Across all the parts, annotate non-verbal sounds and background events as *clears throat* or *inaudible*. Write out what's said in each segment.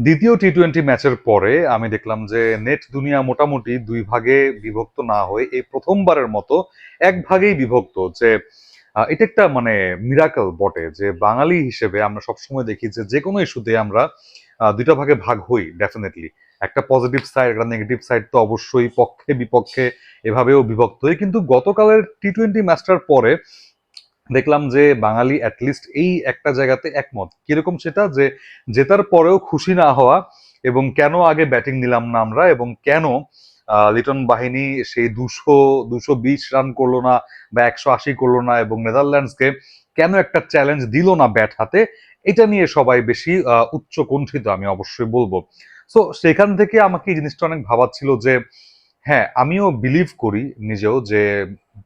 দ্বিতীয় T twenty ম্যাচের পরে আমি দেখলাম যে নেট দুনিয়া মোটামুটি দুই ভাগে বিভক্ত না হয়ে এই প্রথমবারের মতো এক ভাগেই বিভক্ত যে এটা একটা মানে মিরাকল বটে যে বাঙালি হিসেবে আমরা সবসময় দেখি যে যে কোনো ইস্যুতে আমরা দুইটা ভাগে ভাগ হই ডেফিনেটলি একটা পজিটিভ সাইড একটা নেগেটিভ সাইড তো অবশ্যই পক্ষে বিপক্ষে এভাবেও বিভক্ত হই। কিন্তু গতকালের টি টোয়েন্টি ম্যাচটার পরে দেখলাম যে বাঙালি অ্যাটলিস্ট এই একটা জায়গাতে একমত। কীরকম সেটা? যে জেতার পরেও খুশি না হওয়া এবং কেন আগে ব্যাটিং নিলাম না আমরা এবং কেন লিটন বাহিনী সেই দুশো দুশো বিশ রান করল না বা একশো আশি করল না এবং নেদারল্যান্ডসকে কেন একটা চ্যালেঞ্জ দিল না ব্যাট হাতে এটা নিয়ে সবাই বেশি আহ, উচ্চ কণ্ঠিত আমি অবশ্যই বলব। সো সেখান থেকে আমাকে এই জিনিসটা অনেক ভাবাচ্ছিল যে হ্যাঁ আমিও বিলিভ করি নিজেও যে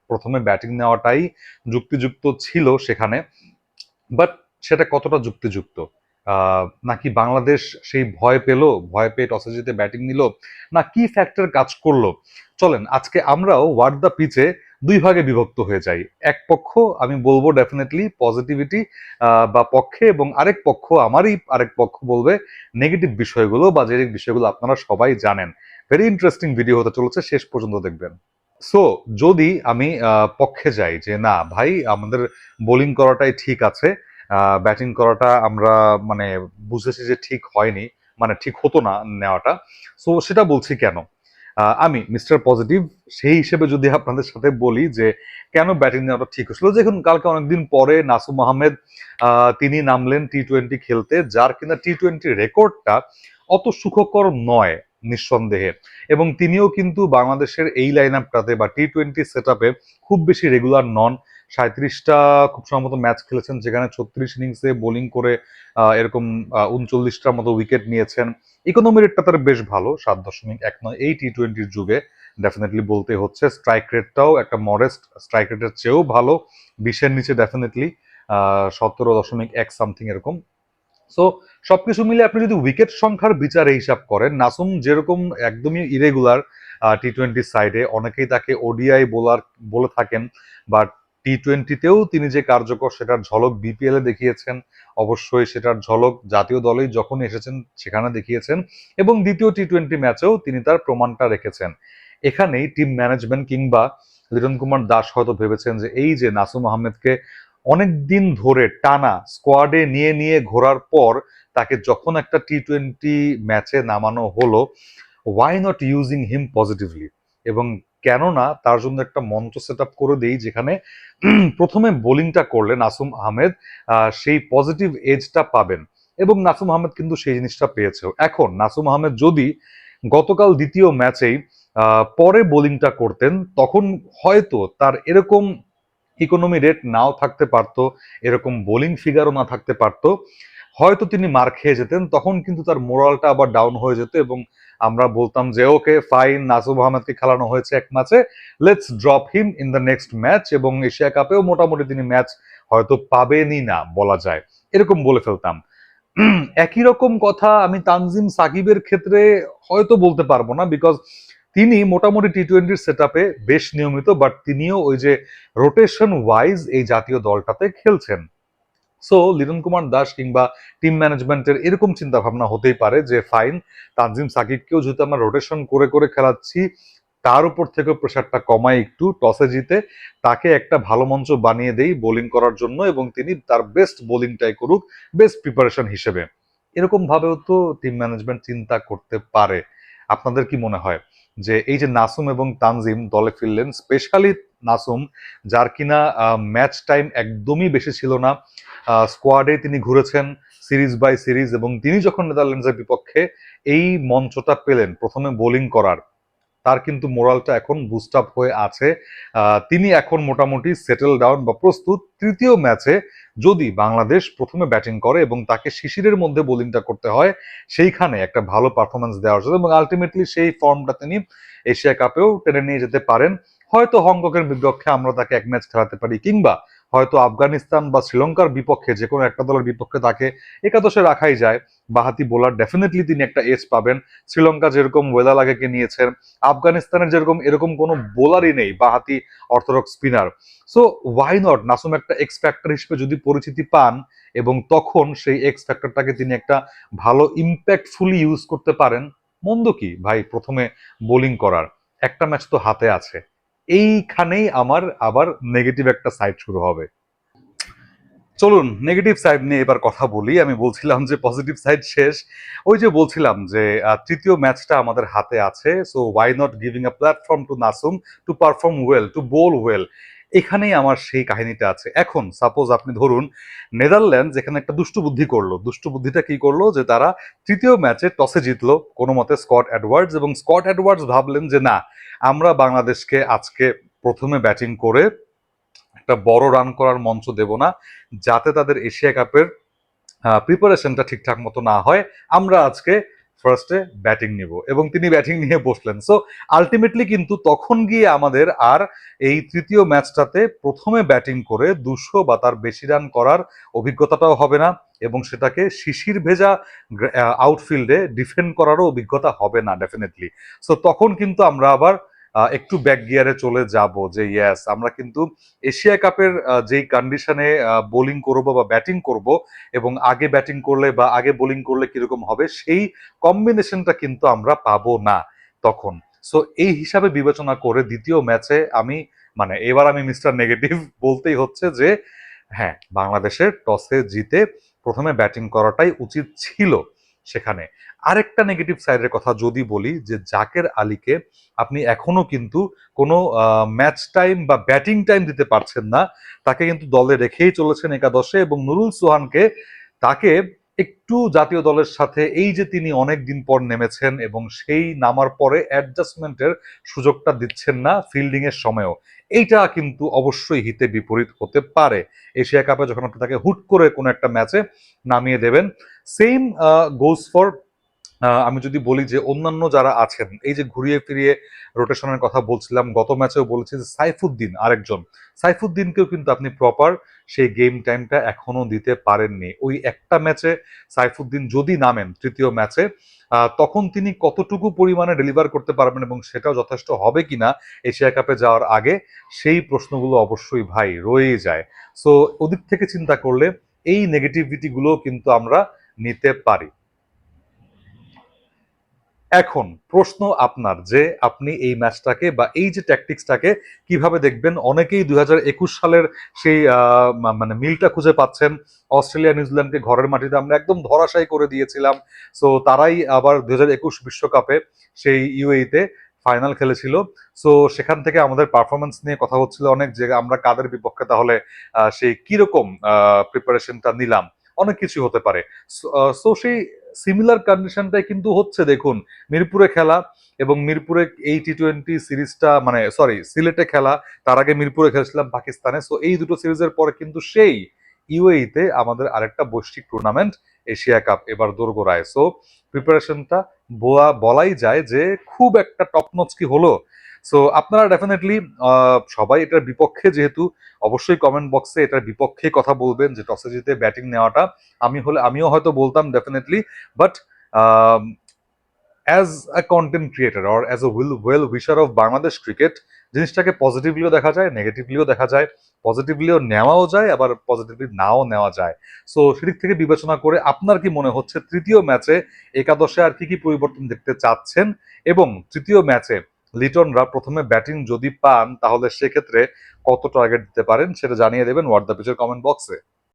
প্রথমে ব্যাটিং নেওয়াটাই যুক্তিযুক্ত ছিল সেখানে বাট সেটা কতটা যুক্তিযুক্ত? নাকি বাংলাদেশ সেই ভয় পেল, ভয় পেয়ে টসে জিতে ব্যাটিং নিল? না, কি ফ্যাক্টর কাজ করল? চলেন, আজকে আমরাও ওয়ার্ড দ্য পিচে দুই ভাগে বিভক্ত হয়ে যাই। এক পক্ষ, আমি বলব ডেফিনেটলি পজিটিভিটি বা পক্ষে এবং আরেক পক্ষ, আমারই আরেক পক্ষ বলবে নেগেটিভ বিষয়গুলো বা যে বিষয়গুলো আপনারা সবাই জানেন। ভেরি ইন্টারেস্টিং ভিডিও হতে চলেছে, শেষ পর্যন্ত দেখবেন। সো যদি আমি পক্ষে যাই যে না, ভাই, আমাদের বোলিং করাটাই ঠিক আছে ব্যাটিং করাটা আমরা মানে বুঝেছি যে ঠিক হয়নি মানে ঠিক হতো না নেওয়াটা সো সেটা বলছি কেন? আমি মিস্টার পজিটিভ সেই হিসেবে যদি আপনাদের সাথে বলি যে কেন ব্যাটিং নেওয়াটা ঠিক হয়েছিল, দেখুন, কালকে অনেকদিন পরে নাসুম আহমেদ তিনি নামলেন টি টোয়েন্টি খেলতে, যার কিনা টি টোয়েন্টি রেকর্ডটা অত সুখকর নয়। নিঃসন্দেহে। এবং তিনিও কিন্তু বাংলাদেশের এই লাইন আপটাতে বা টি টোয়েন্টি সেট খুব বেশি রেগুলার নন। সাঁত্রিশটা খুব সম্ভবত ম্যাচ খেলেছেন, যেখানে ছত্রিশ ইনিংসে বোলিং করে এরকম উনচল্লিশটার মতো উইকেট নিয়েছেন। ইকোনমি রেটটা তার বেশ ভালো, সাত দশমিক এক নয়। এই টি টোয়েন্টির যুগে ডেফিনেটলি বলতে হচ্ছে স্ট্রাইক রেটটাও একটা মডেস্ট স্ট্রাইক রেটের চেয়েও ভালো। বিশের নিচে ডেফিনেটলি সতেরো দশমিক এক সামথিং এরকম। সো সবকিছু মিলে আপনি যদি উইকেট সংখ্যার বিচারে হিসাব করেন, নাসুম যেরকম একদমই ইরেগুলার টি টোয়েন্টি সাইডে অনেকেই তাকে ওডিআই বোলার বলে থাকেন বা টি টোয়েন্টিতেও তিনি যে কার্যকর সেটার ঝলক বিপিএল দেখিয়েছেন, অবশ্যই সেটার ঝলক জাতীয় দলেই যখন এসেছেন সেখানে দেখিয়েছেন, এবং দ্বিতীয় টি টোয়েন্টি ম্যাচেও তিনি তার প্রমাণটা রেখেছেন। এখানেই টিম ম্যানেজমেন্ট কিংবা লিটন কুমার দাস হয়তো ভেবেছেন যে এই যে নাসুম আহমেদকে অনেক দিন ধরে টানা স্কোয়াডে নিয়ে নিয়ে ঘোরার পর তাকে যখন একটা টি টোয়েন্টি ম্যাচে নামানো হলো why not using him positively এবং কেননা তার জন্য একটা মঞ্চ সেট আপ করে দেই যেখানে *clears throat* প্রথমে বোলিংটা করলে নাসুম আহমেদ সেই পজিটিভ এজটা পাবেন। এবং নাসুম আহমেদ কিন্তু সেই জিনিসটা পেয়েছে এখন নাসুম আহমেদ যদি গতকাল দ্বিতীয় ম্যাচেই পরে বোলিংটা করতেন, তখন হয়তো তার এরকম ইকোনমি রেট নাও থাকতে পারতো, এরকম বোলিং ফিগারও না থাকতে পারতো, হয়তো তিনি মার খেয়ে যেতেন, তখন কিন্তু তার মোরালটা আবার ডাউন হয়ে যেত এবং আমরা বলতাম যে, ওকে ফাইন নাসুব আহমেদকে খেলানো হয়েছে এক ম্যাচে let's drop him in the next match এবং এশিয়া কাপেও মোটামুটি তিনি ম্যাচ হয়তো পাবেনই না, বলা যায়। এরকম বলে ফেলতাম। *clears throat* একই রকম কথা আমি তানজিম সাকিবের ক্ষেত্রে হয়তো বলতে পারব না বিকজ তিনি মোটামুটি টি টোয়েন্টির সেট বেশ নিয়মিত বাট তিনিও ওই যে রোটেশন ওয়াইজ এই জাতীয় দলটাতে খেলছেন। সো লিটন কুমার দাস কিংবা টিম ম্যানেজমেন্টের এরকম চিন্তা ভাবনা হতেই পারে যে ফাইন তানজিম সাকিবকেও যেহেতু আমরা রোটেশন করে করে খেলাচ্ছি, তার উপর থেকে প্রেশারটা কমায় একটু, টসে জিতে, তাকে একটা ভালো মঞ্চ বানিয়ে দেই বোলিং করার জন্য এবং তিনি তার বেস্ট বোলিংটাই করুক বেস্ট প্রিপারেশন হিসেবে। এরকম ভাবেও তো টিম ম্যানেজমেন্ট চিন্তা করতে পারে। আপনাদের কি মনে হয়? যে এই যে নাসুম এবং তানজিম দলে ফিরলেন স্পেশালি নাসুম, যার কিনা ম্যাচ টাইম একদমই বেশি ছিল না। স্কোয়াডে তিনি ঘুরেছেন সিরিজ বাই সিরিজ এবং তিনি যখন নেদারল্যান্ডসের বিপক্ষে এই মঞ্চটা পেলেন, প্রথমে বোলিং করার তার কিন্তু মোরালটা এখন বুস্ট আপ হয়ে আছে। তিনি এখন মোটামুটি সেটেল ডাউন বা প্রস্তুত তৃতীয় ম্যাচে যদি বাংলাদেশ প্রথমে ব্যাটিং করে এবং তাকে শিশিরের মধ্যে বোলিংটা করতে হয়, সেইখানে একটা ভালো পারফরমেন্স দেওয়ার জন্য এবং আলটিমেটলি সেই ফর্মটা তিনি এশিয়া কাপেও টেনে নিয়ে যেতে পারেন। হয়তো হংকংয়ের বিপক্ষে আমরা তাকে এক ম্যাচ খেলাতে পারি কিংবা হয়তো আফগানিস্তান বা শ্রীলঙ্কার বিপক্ষে যে কোনো একটা দলের বিপক্ষে তাকে একাদশে রাখাই যায়। বাহাতি বোলার ডেফিনেটলি তিনি একটা এজ পাবেন। শ্রীলঙ্কা যেরকম ওয়েদালাগেকে নিয়েছেন, আফগানিস্তানের যেরকম, এরকম কোনো বোলারই নেই বাহাতি orthodox spinner so why not Nasum একটা এক্স ফ্যাক্টর হিসেবে যদি পরিচিতি পান এবং তখন সেই এক্স ফ্যাক্টরটাকে তিনি একটা ভালো ইম্প্যাক্টফুলি ইউজ করতে পারেন, মন্দ কি? ভাই, প্রথমে বোলিং করার। একটা ম্যাচ তো হাতে আছে। এইখানেই আমার আবার নেগেটিভ একটা সাইড শুরু হবে। চলুন নেগেটিভ সাইড নিয়ে এবার কথা বলি। আমি বলছিলাম যে পজিটিভ সাইড শেষ। ওই যে বলছিলাম যে তৃতীয় ম্যাচটা আমাদের হাতে আছে। So why not giving a platform to Nasum to perform well to bowl well এখানেই আমার সেই কাহিনীটা আছে। এখন সাপোজ আপনি ধরুন নেদারল্যান্ড যেখানে একটা দুষ্টু বুদ্ধি করল। দুষ্টু বুদ্ধিটা কি করল? যে তারা তৃতীয় ম্যাচে টসে জিতলো কোনো মতে স্কট অ্যাডওয়ার্ডস এবং স্কট অ্যাডওয়ার্ডস ভাবলেন যে, না, আমরা বাংলাদেশকে আজকে প্রথমে ব্যাটিং করে একটা বড় রান করার মঞ্চ দেব না। যাতে তাদের এশিয়া কাপের প্রিপারেশনটা ঠিকঠাক মতো না হয়। আমরা আজকে ফার্স্টে ব্যাটিং নিব। এবং তিনি ব্যাটিং নিয়ে বসলেন। সো আলটিমেটলি কিন্তু তখন গিয়ে আমাদের আর এই তৃতীয় ম্যাচটাতে প্রথমে ব্যাটিং করে দুশো বা তার বেশি রান করার অভিজ্ঞতাটাও হবে না এবং সেটাকে শিশির ভেজা আউটফিল্ডে ডিফেন্ড করারও অভিজ্ঞতা হবে না ডেফিনেটলি সো তখন কিন্তু আমরা আবার একটু ব্যাক গিয়ারে চলে যাব যে ইয়েস আমরা কিন্তু এশিয়া কাপের যেই কন্ডিশনে বোলিং করব বা ব্যাটিং করব এবং আগে ব্যাটিং করলে বা আগে বোলিং করলে কীরকম হবে, সেই কম্বিনেশনটা কিন্তু আমরা পাবো না তখন। সো এই হিসাবে বিবেচনা করে দ্বিতীয় ম্যাচে আমি মানে এবার আমি মিস্টার নেগেটিভ *laughs* বলতেই হচ্ছে যে হ্যাঁ বাংলাদেশের টসে জিতে প্রথমে ব্যাটিং করাটাই উচিত ছিল সেখানে। আরেকটা নেগেটিভ সাইডের কথা যদি বলি, যে জাকের আলীকে আপনি এখনও কিন্তু কোনো ম্যাচ টাইম বা ব্যাটিং টাইম দিতে পারছেন না। তাকে কিন্তু দলে রেখেই চলেছেন একাদশে এবং নুরুল সোহানকে তাকে একটু জাতীয় দলের সাথে এই যে তিনি অনেক দিন পর নেমেছেন এবং সেই নামার পরে অ্যাডজাস্টমেন্টের সুযোগটা দিচ্ছেন না ফিল্ডিং এর সময়ও। এইটা কিন্তু অবশ্যই হিতে বিপরীত হতে পারে। এশিয়া কাপে যখন আপনি তাকে হুট করে কোনো একটা ম্যাচে নামিয়ে দেবেন সেম গোস ফর আমি যদি বলি যে অন্যান্য যারা আছেন, এই যে ঘুরিয়ে ফিরিয়ে রোটেশনের কথা বলছিলাম, গত ম্যাচেও বলেছি যে সাইফুদ্দিন আরেকজন। সাইফুদ্দিনকেও কিন্তু আপনি প্রপার সেই গেম টাইমটা এখনও দিতে পারেননি। ওই একটা ম্যাচে সাইফুদ্দিন যদি নামেন, তৃতীয় ম্যাচে তখন তিনি কতটুকু পরিমাণে ডেলিভার করতে পারবেন এবং সেটাও যথেষ্ট হবে কিনা এশিয়া কাপে যাওয়ার আগে, সেই প্রশ্নগুলো অবশ্যই ভাই রয়েই যায়। সো ওদিক থেকে চিন্তা করলে এই নেগেটিভিটি গুলো কিন্তু আমরা নিতে পারি। এখন প্রশ্ন আপনার যে আপনি এই ম্যাচটাকে বা এই যে ট্যাকটিক্সটাকে কীভাবে দেখবেন? অনেকেই দু হাজার একুশ সালের সেই মানে মিলটা খুঁজে পাচ্ছেন। অস্ট্রেলিয়া, নিউজিল্যান্ডকে ঘরের মাটিতে আমরা একদম ধরাশায়ী করে দিয়েছিলাম। সো তারাই আবার দুই বিশ্বকাপে সেই ইউএইতে ফাইনাল খেলেছিল। সো সেখান থেকে আমাদের পারফরমেন্স নিয়ে কথা হচ্ছিল অনেক যে আমরা কাদের বিপক্ষে তাহলে সেই কীরকম প্রিপারেশনটা নিলাম? অনেক কিছু হতে পারে। সো সেই সিমিলার কন্ডিশনটাই কিন্তু হচ্ছে, দেখুন, মিরপুরে খেলা এবং মিরপুরে এই টি টোয়েন্টি সিরিজটা মানে সরি সিলেটে খেলা, তার আগে মিরপুরে খেলেছিলাম পাকিস্তানে সো এই দুটো সিরিজের পরে কিন্তু সেই ইউএইতে আমাদের আরেকটা বৈশ্বিক টুর্নামেন্ট এশিয়া কাপ, এবার দোরগোড়ায় সো প্রিপারেশনটা বোয়া, বলাই যায় যে খুব একটা টপ নচ কি হলো? সো আপনারা ডেফিনেটলি সবাই এটার বিপক্ষে যেহেতু অবশ্যই কমেন্ট বক্সে এটার বিপক্ষে কথা বলবেন যে টসে জিতে ব্যাটিং নেওয়াটা, আমি হলে, আমিও হয়তো বলতাম definitely but as a content creator or as will well wisher of Bangladesh cricket জিনিসটাকে পজিটিভলিও দেখা যায় নেগেটিভলিও দেখা যায় পজিটিভলিও নেওয়াও যায়, আবার পজিটিভলি নাও নেওয়া যায়। সো সেদিক থেকে বিবেচনা করে আপনার কি মনে হচ্ছে, তৃতীয় ম্যাচে একাদশে আর কি কি পরিবর্তন দেখতে চাচ্ছেন এবং তৃতীয় ম্যাচে লিটনরা প্রথমে ব্যাটিং যদি পান, তাহলে সেক্ষেত্রে কত টার্গেট দিতে পারেন সেটা জানিয়ে দেবেন হোয়াটসঅ্যাপ পিচের কমেন্ট বক্সে